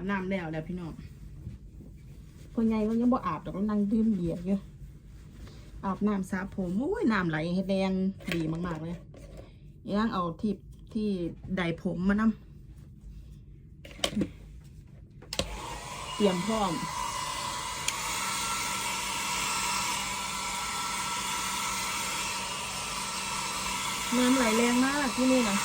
บน้ำแล้วแล้วพี่น้องพ่อใหญ่ก็ยังบ่อาบดอกแล้วนั่งดื่มเบียร์อยู่อาบน้ำสระผมอุ้ยน้ำไหลเฮ็ดแดงดีมากๆเลยย่างเอาที่ที่ใดผมมานำเตรียมพร้อมน้ำไหลแรงมากที่นี่นะ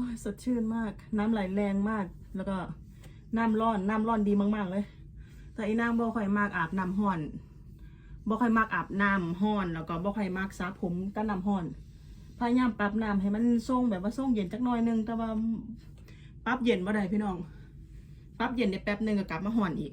อ้ยสดชื่นมาก น้ำไหลแรงมาก แล้วก็น้ำร้อน น้ำร้อนดีมาก ๆ เลย แต่อีนางบ่ค่อยมากอาบน้ำห้อนบ่ค่อยมากอาบน้ำห้อน แล้วก็บ่ค่อยมากสระผมกับน้ำห้อน พยายามปรับน้ำให้มันส่งแบบว่าส่งเย็นจักหน่อยนึง แต่ว่าปรับเย็นบ่ได้พี่น้อง ปรับเย็นได้แป๊บหนึงก็กลับมาห้อนอีก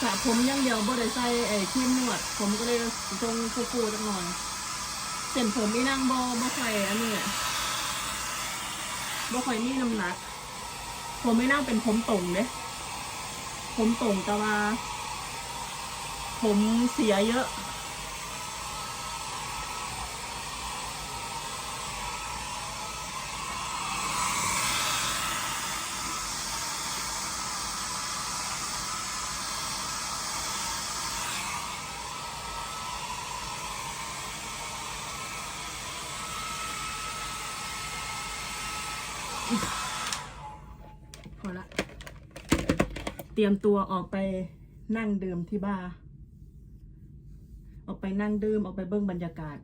สระผมอย่างเดียวบ่ได้ใส่ไอ้ครีมนวด ผมก็เลยทรงฟูๆจังหน่อยเส้นผมนี่นั่งบ่บ่ค่อยอันนี้บ่ค่อยมีน้ำหนัก ผมไม่นั่งเป็นผมตรงเด้ผมตรงแต่ว่า ผมเสียเยอะ อละ เตรียมตัวออกไปนั่งดื่มที่บาร์ออกไปนั่งดื่มออกไปเบิ้งบรรยากาศ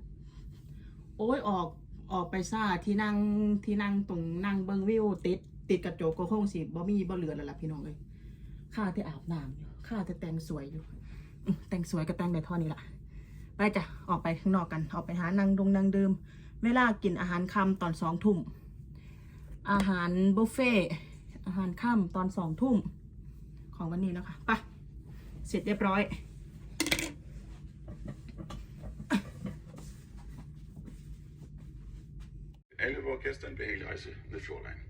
โอ้ยออกออกไปซ่าที่นั่งที่นั่งตรงนั่งเบิ้งวิวติดติดกระจกก็คงสิบ่มีบ่เหลือแล้วล่ะพี่น้องเลยข้าที่อาบน้ำอยู่ข้าที่แต่งสวยอยู่ แต่งสวยก็แต่งได้เท่านี้ล่ะ ไปจ้ะออกไปข้างนอกกัน ออกไปหานั่งดงนั่งดื่มเวลากินอาหารค่ำตอนสองทุ่มอาหารบุฟเฟ่ อาหารค่ำตอนสองทุ่มของวันนี้นะคะไปะเสร็จเรียบร้อย Alle vore gæster en behagelig rejse med Fjordline.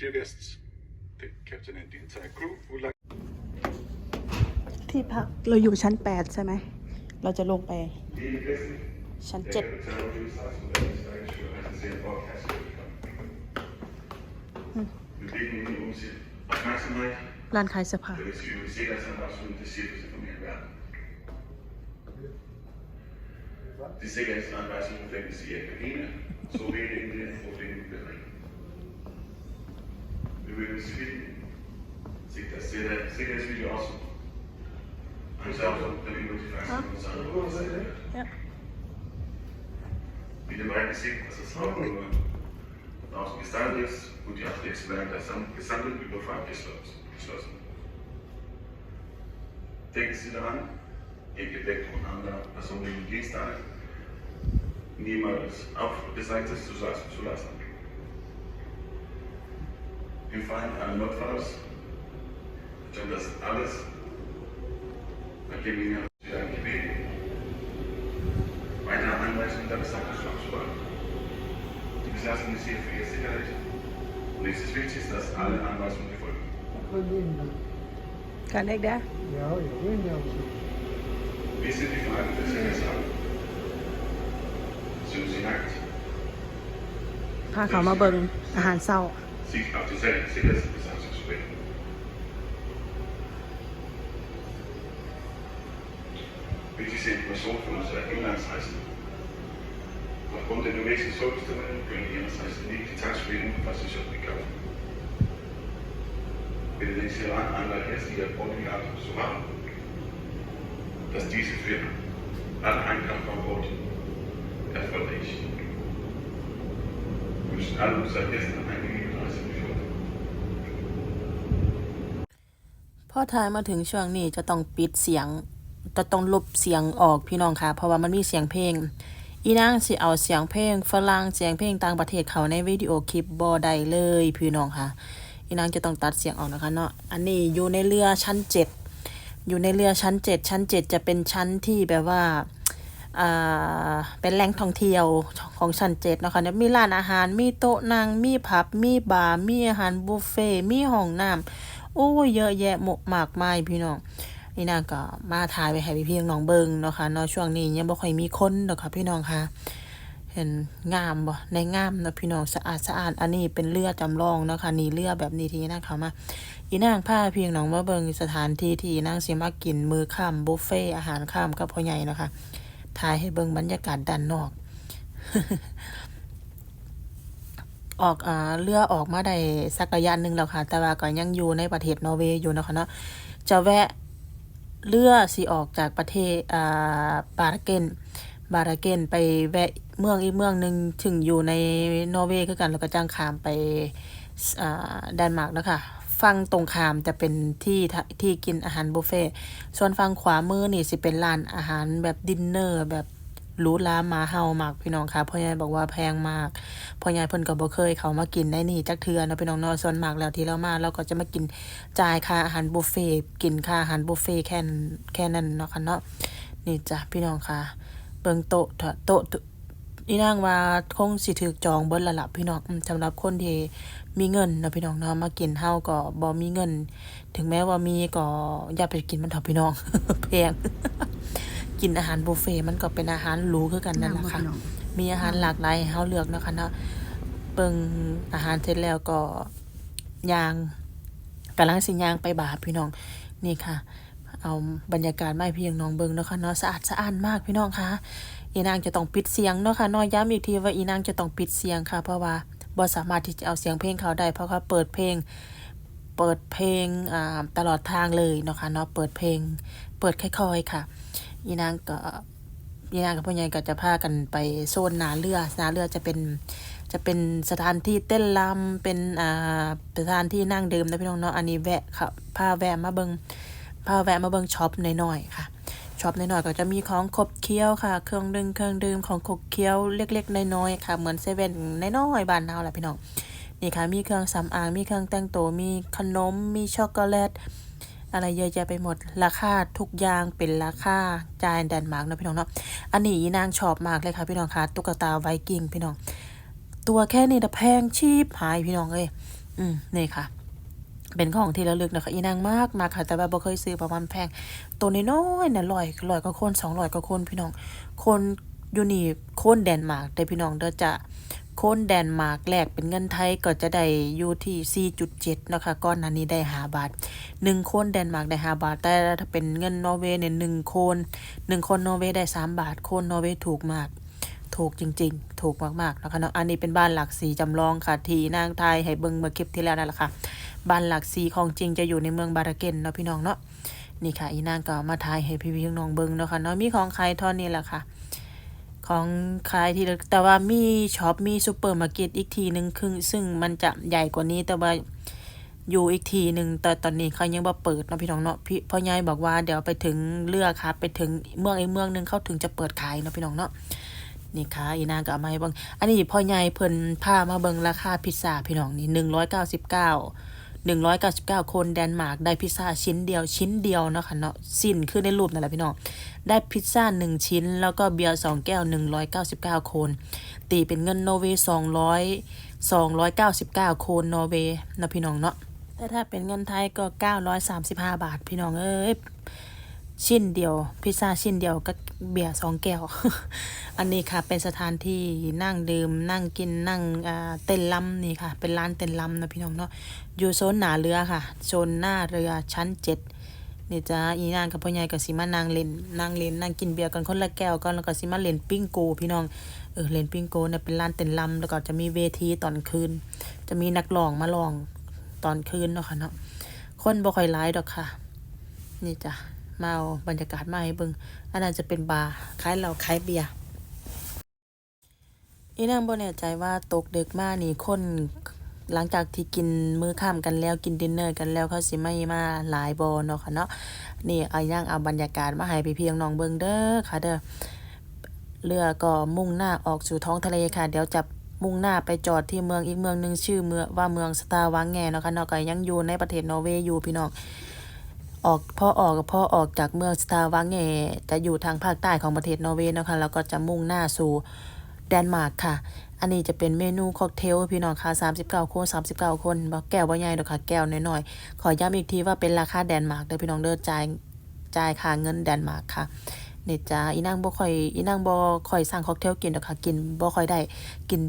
Dear guests, the captain and the entire crew would like ที่พักเราอยู่ชั้น 8 ใช่ไหม เราจะลงไปชั้น 7 Vi beder nu om sin opmærksomhed, ร้านขายเสื้อผ้า hvis vi vil sikkerhedsanvarsel til cirkusinformere verden. Die Sicherheitsanweisungen finden Sie in der Kabine sowie in den Problemen Wir würden Sie bitten, sich das Sicherheitsvideo aussuchen. Ansonsten können wir die Fragen uns anrufen. Ja. Wie ihr bereits seht, dass das Hauptnummer draußen gestartet ist und die Athletik während der gesamten Überfahrt geschlossen. Denken Sie daran, Ihr Gepäck und andere persönliche Gegenstände niemals auf beseitigt zu zu lassen. Im Fall eines Notfalls denn das alles ergeben wir ein Gebet. Weitere Anweisungen der Besatzungsschlag Die Besatzung ist hier für ihre Sicherheit. Und es ist wichtig, dass alle Anweisungen befolgen. การเด็กเด้อ Ja, ja, ja, ja. Wir sind die Fragen des Sicherheitsraums. Sind Sie nackt? พาเขามาเบิงอาหารเศร้า Sich auf die Sicherheitsbesatzung zu bringen. Wichtig sind Informationen für unsere Inlandsreisen. Aufgrund was Sie schon gekauft. wenn du denkst, hier an, an der Gäste, hier Portugal zu machen, dass diese Firma alle Einkauf von Bord erfolgreich. Wir müssen alle seit gestern einige 30 Millionen. พอทายมาถึงช่วงนี้จะต้องปิดเสียง จะต้องลบเสียงออกพี่น้องค่ะ เพราะว่ามันมีเสียงเพลง อีนางสิเอาเสียงเพลงฝรั่งเสียงเพลงต่างประเทศเขาในวิดีโอคลิปบ่ได้เลยพี่น้องค่ะ อีนางจะต้องตัดเสียงออกนะคะเนาะ อันนี้อยู่ในเรือชั้นเจ็ดอยู่ในเรือชั้นเจ็ดชั้นเจ็ดจะเป็นชั้นที่แบบว่าอ่าเป็นแหล่งท่องเที่ยวของชั้นเจ็ดเนาะคะเนี่ยมีร้านอาหาร มีโต๊ะนั่ง มีผับ มีบาร์ มีอาหารบุฟเฟ่ มีห้องน้ำโอ้เยอะแยะหมกมากมายพี่น้อง นี่นาก็มาถ่ายไปให้พี่ๆน้องเบิงเนาะค่ะเนาะช่วงนี้ยังบ่ค่อยมีคนดอกค่ะพี่น้องค่ะเห็นงามบ่ในงามเนาะพี่น้องสะอาดสะอาดอันนี้เป็นเรือจำลองเนาะค่ะนี่เรือแบบนี้ที่นางเขามาอีนางพาพี่น้องมาเบิงสถานที่ที่นางสิมากินมื้อค่ำบุฟเฟ่อาหารค่ำกับพ่อใหญ่เนาะค่ะถ่ายให้เบิงบรรยากาศด้านนอก ออกอ่าเรือออกมาได้สักระยะหนึ่งแล้วค่ะ แต่ว่าก็ยังอยู่ในประเทศนอร์เวย์อยู่นะคะเนาะจะแวะ เรือสิออกจากประเทศอ่าบาราเกนบาราเกนไปแวะเมืองอีกเมืองหนึ่งถึงอยู่ในนอร์เวย์คือกันแล้วก็จ้างขามไปอ่าเดนมาร์กนะคะฝั่งตรงข้ามจะเป็นที่ท,ที่กินอาหารบุฟเฟ่ส่วนฝั่งขวามือนี่สิเป็นร้านอาหารแบบดินเนอร์แบบ รูหรามาเฮามากพี่น้องค่ะพ่อใหญ่บอกว่าแพงมากพ่อใหญ่เพิ่นก็บ่เคยเขามากินได้นี่จักเทือนะพี่น้องเนาะส่วนมากแล้วที่เรามาเราก็จะมากินจ่ายค่าอาหารบุฟเฟ่กินค่าอาหารบุฟเฟ่แค่แค่นั้นเนาะค่ะเนาะนี่จ้ะพี่น้องค่ะ เบิ่งโต๊ะเถอะโต๊ะตุนี่นางว่าคงสิถูกจองเบิดและล่ะพี่น้องสำหรับคนที่มีเงินนะพี่น้องเนาะมากินเฮาก็บ่มีเงิน ถึงแม้ว่ามีก็อย่าไปกินมันเถอะพี่น้องแพง กินอาหารบุฟเฟ่ต์มันก็เป็นอาหารหรูคือกันนั่นแหละค่ะมีอาหารหลากหลายให้เฮาเลือกเนาะคะเนาะเบิ่งอาหารเสร็จแล้วก็ย่างกำลังสิย่างไปบาร์พี่น้องนี่ค่ะ เอาบรรยากาศมาให้พี่น้องเบิ่งเนาะค่ะเนาะสะอาดสะอ้านมากพี่น้องค่ะอีนางจะต้องปิดเสียงเนาะค่ะเนาะย้ำอีกทีว่าอีนางจะต้องปิดเสียงค่ะ เพราะว่าบ่สามารถที่จะเอาเสียงเพลงเขาได้ เพราะเขาเปิดเพลง เปิดเพลงอ่าตลอดทางเลยเนาะค่ะเนาะเปิดเพลง เปิดค่อยๆค่ะ อีนางก็ยายกับพ่อใหญ่ก็จะพากันไปโซนนาเรือนาเรือจะเป็นจะเป็นสถานที่เต้นรำเป็นอ่าสถานที่นั่งดื่มนะพี่น้องเนาะอันนี้แวะค่ะพาแวะมาเบิงพาแวะมาเบิงช็อปน้อยๆค่ะช็อปน้อยๆก็จะมีของขบเคี้ยวค่ะ เครื่องดื่มเครื่องดื่มของขบเคี้ยวเล็กๆน้อยๆค่ะ เหมือนเซเว่นน้อยๆบ้านเราแหละพี่น้องนี่ค่ะมีเครื่องสำอางมีเครื่องแต่งตัวมีขนมมีช็อกโกแลต อะไรเยอะแยะไปหมด ราคาทุกอย่างเป็นราคาจายแดนมาร์กนะพี่น้องเนาะ อันนี้นางชอบมากเลยค่ะพี่น้องค่ะตุ๊กตาไวกิ้งพี่น้อง ตัวแค่นี้แต่แพงชีพหายพี่น้องเอ้ยอืมนี่ค่ะ เป็นของที่ระลึกนะคะอีนางมากมากค่ะ แต่ว่าบ่เคยซื้อเพระมันแพง ตัวน้อยๆน่ะร้อยร้อยกว่าคนสองร้อยกว่าคนพี่น้อง คนอยู่นี่โคนแดนมาร์กแต่พี่น้องเด้อจะ คนแดนมาร์กแลกเป็นเงินไทยก็จะได้อยู่ที่ 4.7 นะคะก้อนนั้นนี้ได้หาบาทหนึ่งโคนแดนมาร์กได้หาบาท แต่ถ้าเป็นเงินนอร์เวย์เนี่ยหนึ่งโคนหนึ่งโคนนอร์เวย์ได้สามบาทโคนนอร์เวย์ถูกมาก ถูกจริง ๆ ถูกมากๆนะคะเนาะอันนี้เป็นบ้านหลักสีจำลองค่ะ ที่นางไทยให้เบิงเมื่อคลิปที่แล้วนั่นแหละค่ะ บ้านหลักสีของจริงจะอยู่ในเมืองบาราเกนเนาะพี่น้องเนาะ นี่ค่ะอีนางก็มาทายให้พี่ๆน้องเบิงเนาะค่ะเนาะมีของใครท่านี้แหละค่ะ ของขายที่แต่ว่ามีช็อปมีซูเปอร์มาร์เก็ตอีกทีหนึ่งคือซึ่งมันจะใหญ่กว่านี้แต่ว่าอยู่อีกทีหนึ่งแต่ตอนนี้เขายังบ่เปิดเนาะพี่น้องเนาะพี่พ่อใหญ่บอกว่าเดี๋ยวไปถึงเรือกค่ะไปถึงเมืองไอ้เมืองหนึงเขาถึงจะเปิดขายเนาะพี่น้องเนาะนี่ค่ะอีนางก็เอามาให้เบิ่งอันนี้พ่อใหญ่เพิ่นพามาเบิ่งราคาพิซซ่าพี่น้องนี่หนึ่งร้อยเก้าสิบเก้า หนึ่งร้อยเก้าสิบเก้าคนแดนมาร์กได้พิซซ่าชิ้นเดียวชิ้นเดียวเนาะค่ะเนาะสิ้นคือในรูปนั่นแหละพี่น้องได้พิซซ่าหนึ่งชิ้น แล้วก็เบียร์สองแก้วหนึ่งร้อยเก้าสิบเก้าคน ตีเป็นเงินนอร์เวย์สองร้อยสองร้อยเก้าสิบเก้าคนนอร์เวย์นะพี่น้องเนาะแต่ถ้าเป็นเงินไทยก็ 935 บาทพี่น้องเอ้ย ชิ้นเดียว พิซซ่าชิ้นเดียวก็เบียร์สองแก้ว อันนี้ค่ะเป็นสถานที่นั่งดื่มนั่งกินนั่งเต้นลำนี่ค่ะ เป็นร้านเต้นลำนะพี่น้องเนาะอยู่โซนหนาเรือค่ะโซนหน้าเรือชั้นเจ็ดนี่จ้าอีนางกับพ่อใหญ่กับสิมานั่งเล่นนั่งเล่นนั่งกินเบียร์กันคนละแก้วก่อนแล้วก็สิมาเล่นปิ้งโกพี่น้องเออเล่นปิ้งโกเนี่ยเป็นร้านเต้นลำแล้วก็จะมีเวทีตอนคืน จะมีนักร้องมาร้องตอนคืนเนาะค่ะเนาะคนบ่ค่อยหลายดอกค่ะ นี่จ้ะ มาเอาบรรยากาศมาให้เบิ่งอันนั้นจะเป็นบาร์ขายเหล้ายเบียร์อีนางบ่แน่ใจว่าตกเดึกมากนี่คนหลังจากที่กินมื้อค่ำกันแล้วกินดินเนอร์กันแล้วเขาสิไม่มาหลายบ่เนาะค่ะเนาะนี่เอาย่างเอาบรรยากาศมาให้พี่ๆน้องเบิงเด้อค่ะเด้อเรือก็มุ่งหน้าออกสู่ท้องทะเลค่ะ เดี๋ยวจะมุ่งหน้าไปจอดที่เมืองอีกเมืองหนึ่งชื่อเมืองว่าเมืองสตาร์วังแงเนาะค่ะเนาะก็ยังอยู่ในประเทศนอร์เวย์อยู่พี่น้อง ออกพอออกพอออกจากเมืองสตาร์วังเงจะอยู่ทางภาคใต้ของประเทศนอร์เวย์นะคะแล้วก็จะมุ่งหน้าสู่แดนมาร์กค่ะ อันนี้จะเป็นเมนูค็อกเทลพี่น้องค่ะ39 คน 39 คนบ่แก้วบ่ใหญ่ดอกค่ะแก้วน้อยๆ ขอย้ำอีกทีว่าเป็นราคาแดนมาร์กเด้อพี่น้องเด้อจ่ายจ่ายค่าเงินแดนมาร์กค่ะนี่จ้าอีนางบ่ค่อยอีนางบ่ค่อยสั่งค็อกเทลกินดอกค่ะกินบ่ค่อยได้กิน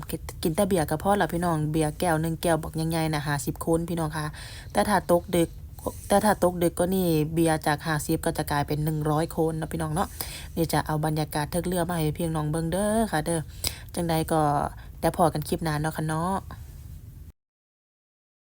กินแต่เบียร์ก็พอละพี่น้องเบียร์แก้วหนึงแก้วบักใหญ่ๆน่ะ50คนพี่น้องค่ะแต่ถ้าตกดึก แต่ถ้าตกดึกก็นี่เบียร์จาซีฟก็จะกลายเป็น100คนนะพี่น้องเนาะนี่จะเอาบรรยากาศเทือกเรือมาให้เพียงน้องเบิงเด้อค่ะ เด้อจังใดก็เดี๋ยวพอกันคลิปนานเนาะค่ะเนาะ